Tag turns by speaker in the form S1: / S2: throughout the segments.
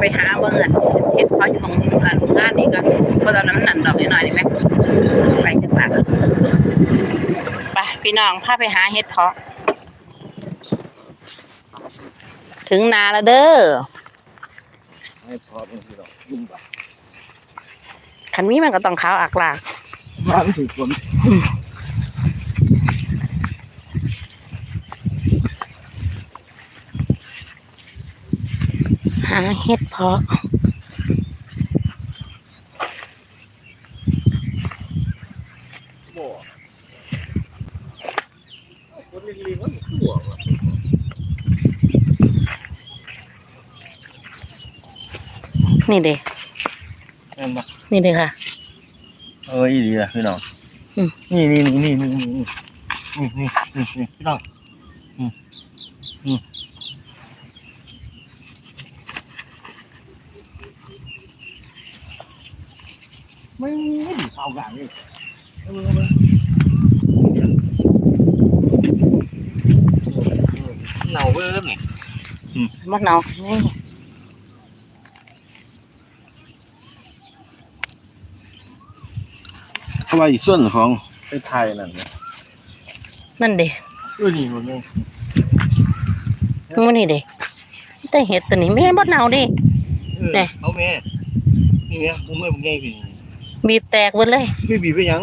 S1: ไปหาเบิ่งอันเฮ็ดเพาะอยู่ของร้านโรงงานนี่ก็เพราะตอนนั้นมันนั่นดอกน้อยๆนี่แหมไปจังหวัดไปพี่น้องพาไปหาเฮ็ดเพาะ ถึงนาแล้วเด้อ
S2: ให้พอเป็นที่เรายุ่งกับ
S1: คันนี้มันก็ต้องขาวอักลาก
S2: บ้านถือคนา
S1: เห็ดเพาะ
S2: นี่
S1: เด้
S2: นี่
S1: เด้ค่ะ
S2: เอออีดีละพี่น้องนี่นี่นี่นี่นี่นี่นี่พี่น้องอืมอืม ไม่ไม่ดีเข้ากันเลยเอามือเอามือเหนาเบิ้มนี่
S1: มะนาวนี่
S2: เพราะว่าอีกส่วนของไอ้ไทยนั่นเนี่ย
S1: นั่นเด้
S2: เออนี่มันนี่
S1: มันนี่เด้แต่เห็ดตัวนี้ไม่เห็นมะนาวดิ
S2: เออ
S1: แน่
S2: เอาแม่นี่แม่ผมไม่เป็นไงพี่
S1: บีบแตกหมดเลย
S2: ไม่บีบไปหยัง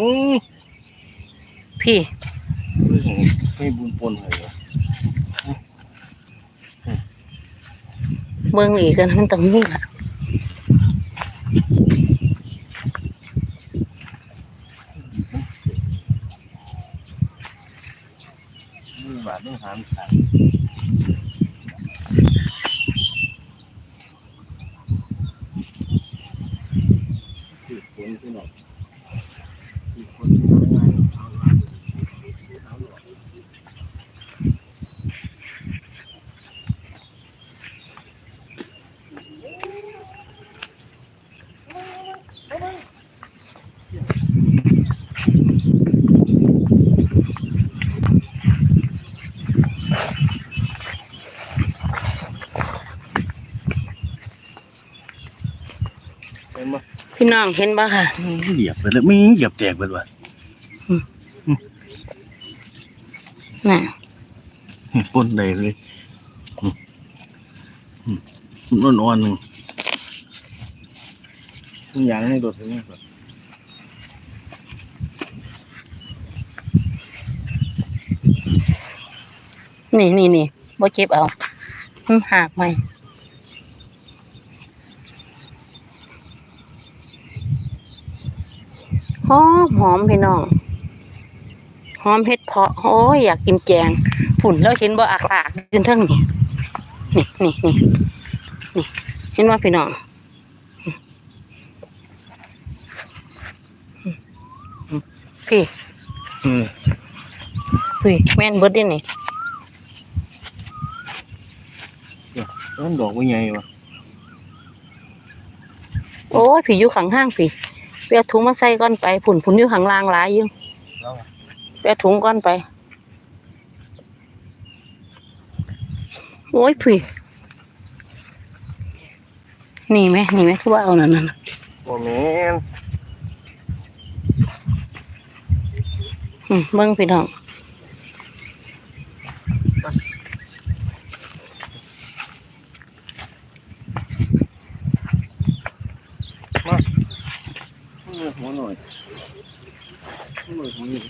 S1: พี่
S2: ไม่บุญปนเลยวะ
S1: เบิ่งอีกกันมันต้องมีล่ะ
S2: มือบาทต้องหามขาย คนที่หนอกสืบคนที่ไม่ง่ายเอาละเอาละเป็นปะ
S1: พี่น้องเห็นบ่ค่ะ
S2: เหยียบไปเลยไม่เหยียบแตกไปเลย
S1: น่ะ
S2: ปนได้เลยอืมอืมนอ่อนๆหนึ่งทุกอย่างให้โดดถึงนี่ก่อน
S1: นี่นี่นี่บ่เจ็บเอามันหักไหม หอมหอมพี่น้องหอมเฮ็ดเพาะโอ้ยอยากกินแกงฝุ่นแล้วเห็นบ่อักลากยืนเทั้งนี่นี่นี่นี่นี่เห็นว่าพี่น้องพี่
S2: อืม
S1: พี่แม่นเบิดเดินี่
S2: ต้นดอกว่าไงวะ
S1: โอ้ยผีอยู่ข้างห้างผี ไปเอาถุงมาใส่ก่อนไปผุ่นผุ่นอยู่ข้างล่างหลายอยู่
S2: แล้ว
S1: ไปเอาถุงก่อนไปโอ้ยผีนี่ไหมนี่ไหมคือว่าเอานั่นน่ะ
S2: โอ้แม่น
S1: อืมเบิ่งพี่น้อง
S2: หัวหน่อยหัวหน่อยหัวนี่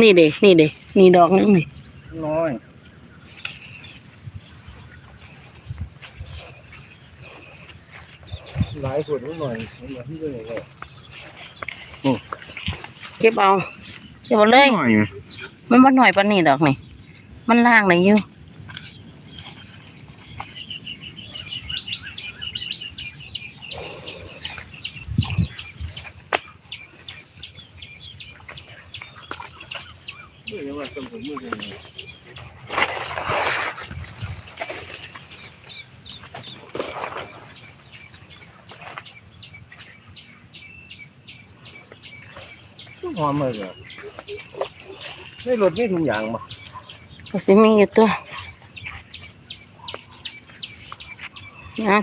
S1: นี่เด้นี่เด้นี่ดอกนึงนี่
S2: น้อยหลายคนนิดหน่อยมันอย่าที่เลยเลย
S1: เก็บเอาเก็บเอาเลย
S2: หน่อยไหม
S1: มันบ่หน่อยปานนี้ดอกนี่ มันล่างเลยอยู่
S2: ว่าต้นผมมือกันหอมเลยอ่ะไม่รถไม่ถุงยางมา
S1: ก็สิมีอยู่ตัวนะ